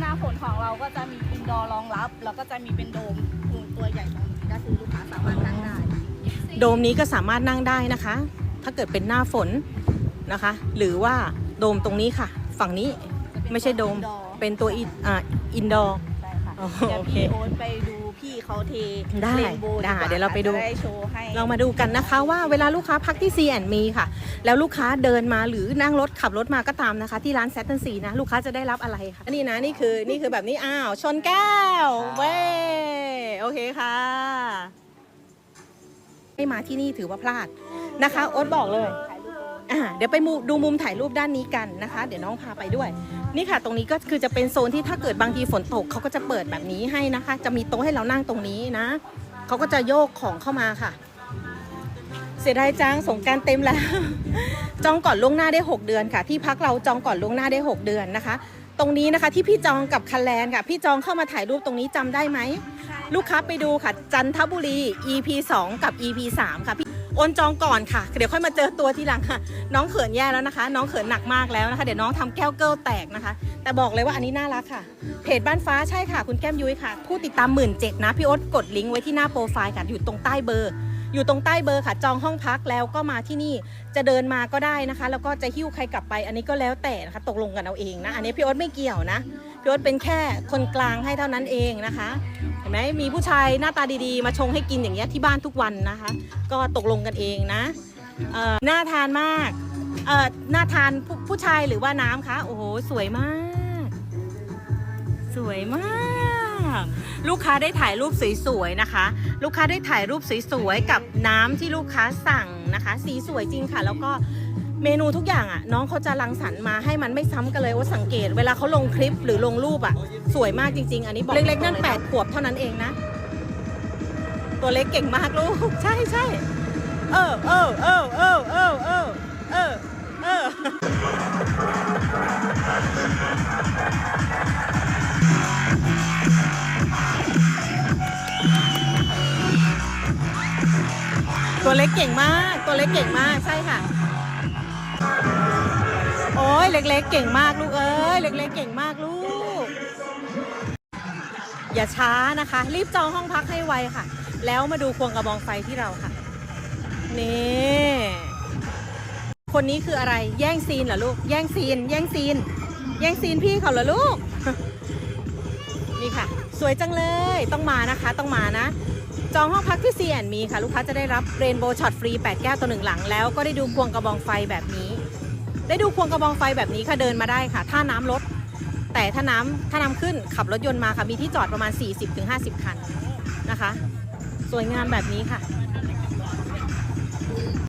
หน้าฝนของเราก็จะมีอินดอร์รองรับ แล้วก็จะมีเป็นโดมตัวใหญ่ตรงนี้ก็คือลูกค้าสามารถนั่งได้ โดมนี้ก็สามารถนั่งได้นะคะ ถ้าเกิดเป็นหน้าฝนนะคะ หรือว่าโดมตรงนี้ค่ะ ฝั่งนี้ไม่ใช่โดม เป็นตัวอินอ่าอินดอร์ใช่ค่ะอ๋อเดี๋ยวโอเคพี่โอ๊ตไปดูพี่ เขาเทได้เรนโบว์ได้กว่าเดี๋ยวเราไปดู จะได้โชว์ให้ เรามาดูกันนะคะว่าเวลาลูกค้าพักที่ C&M ค่ะ แล้วลูกค้าเดินมาหรือนั่งรถขับรถมาก็ตามนะคะ ที่ร้านแซตเทนซีนะ ลูกค้าจะได้รับอะไรคะนี่นะนี่คือนี่คือแบบนี้อ้าวชนแก้วเว้ยโอเคค่ะไม่มาที่นี่ถือว่าพลาดนะคะโอ๊ตบอกเลย อ่าเดี๋ยวไปมูดูมุมถ่ายรูปด้านนี้กันนะคะ เดี๋ยวน้องพาไปด้วย นี่ค่ะ ตรงนี้ก็คือจะเป็นโซนที่ถ้าเกิดบางทีฝนตกเขาก็จะเปิดแบบนี้ให้นะคะ จะมีโต๊ะให้เรานั่งตรงนี้นะเขาก็จะโยกของเข้ามาค่ะ เสียดายจังสงกรารเต็มแล้ว จองก่อนล่วงหน้าได้ 6 เดือนค่ะ ที่พักเราจองก่อนล่วงหน้าได้ 6 เดือนนะคะ ตรงนี้นะคะที่พี่จองกับคันแลนค่ะ พี่จองเข้ามาถ่ายรูปตรงนี้จำได้ไหมลูกค้าไปดูค่ะ จันทบุรี EP 2 กับ EP 3 ค่ะพี่ โอนจองก่อนค่ะ เดี๋ยวค่อยมาเจอตัวทีหลังค่ะ น้องเขินแย่แล้วนะคะ น้องเขินหนักมากแล้วนะคะ เดี๋ยวน้องทำแก้วเกิลแตกนะคะ แต่บอกเลยว่าอันนี้น่ารักค่ะ เพจบ้านฟ้าใช่ค่ะ คุณแก้มยุ้ยค่ะ ผู้ติดตามหมื่นเจ็ดนะ พี่โอ๊ตกดลิงก์ไว้ที่หน้าโปรไฟล์ค่ะ อยู่ตรงใต้เบอร์ อยู่ตรงใต้เบอร์ค่ะ จองห้องพักแล้วก็มาที่นี่ จะเดินมาก็ได้นะคะ แล้วก็จะหิ้วใครกลับไป อันนี้ก็แล้วแต่นะคะ ตกลงกันเอาเองนะ อันนี้พี่โอ๊ตไม่เกี่ยวนะ พี่โอ๊ตเป็นแค่คนกลางให้เท่านั้นเองนะคะ ห็นไหมมีผู้ชายหน้าตาดีๆ มาชงให้กินอย่างเงี้ยที่บ้านทุกวันนะคะ ก็ตกลงกันเองนะเอ่อน่าทานมากเอ่อน่าทานผู้ผู้ชายหรือว่าน้ำคะโอ้โหสวยมาก สวยมาก ลูกค้าได้ถ่ายรูปสวยๆนะคะ ลูกค้าได้ถ่ายรูปสวยๆกับน้ำที่ลูกค้าสั่งนะคะ สีสวยจริงค่ะ แล้วก็ เมนูทุกอย่างอะน้องเขาจะรังสรรค์มาให้มันไม่ซ้ำกันเลยว่าสังเกต เวลาเขาลงคลิปหรือลงรูปอะ สวยมากจริง ๆ อันนี้บอกเล็กๆนั่นแปดขวบเท่านั้นเองนะ ตัวเล็กเก่งมากลูก ใช่ใช่เออเออเออเออเออเออเออเออตัวเล็กเก่งมาก ตัวเล็กเก่งมาก ใช่ค่ะ โอ้ยเล็กๆเก่งมากลูกเอ้ยเล็กๆเก่งมากลูก อย่าช้านะคะ รีบจองห้องพักให้ไวค่ะ แล้วมาดูควงกระบองไฟที่เราค่ะนี่คนนี้คืออะไรแย่งซีนเหรอลูก แย่งซีน แย่งซีน แย่งซีนพี่เขาเหรอลูก นี่ค่ะ สวยจังเลยต้องมานะคะ ต้องมานะ จองห้องพักที่ C m มีค่ะ ลูกค้าจะได้รับเรนโบว์ช็อตฟรี 8 แก้วต่อหนึ่งหลังแล้วก็ได้ดูควงกระบองไฟแบบนี้ ได้ดูควงกระบองไฟแบบนี้ค่ะเดินมาได้ค่ะ ถ้าน้ำลด แต่ถ้าน้ำถ้าน้ำขึ้นขับรถยนต์มาค่ะมีที่จอดประมาณ 40-50 คันนะคะ สวยงามแบบนี้ค่ะ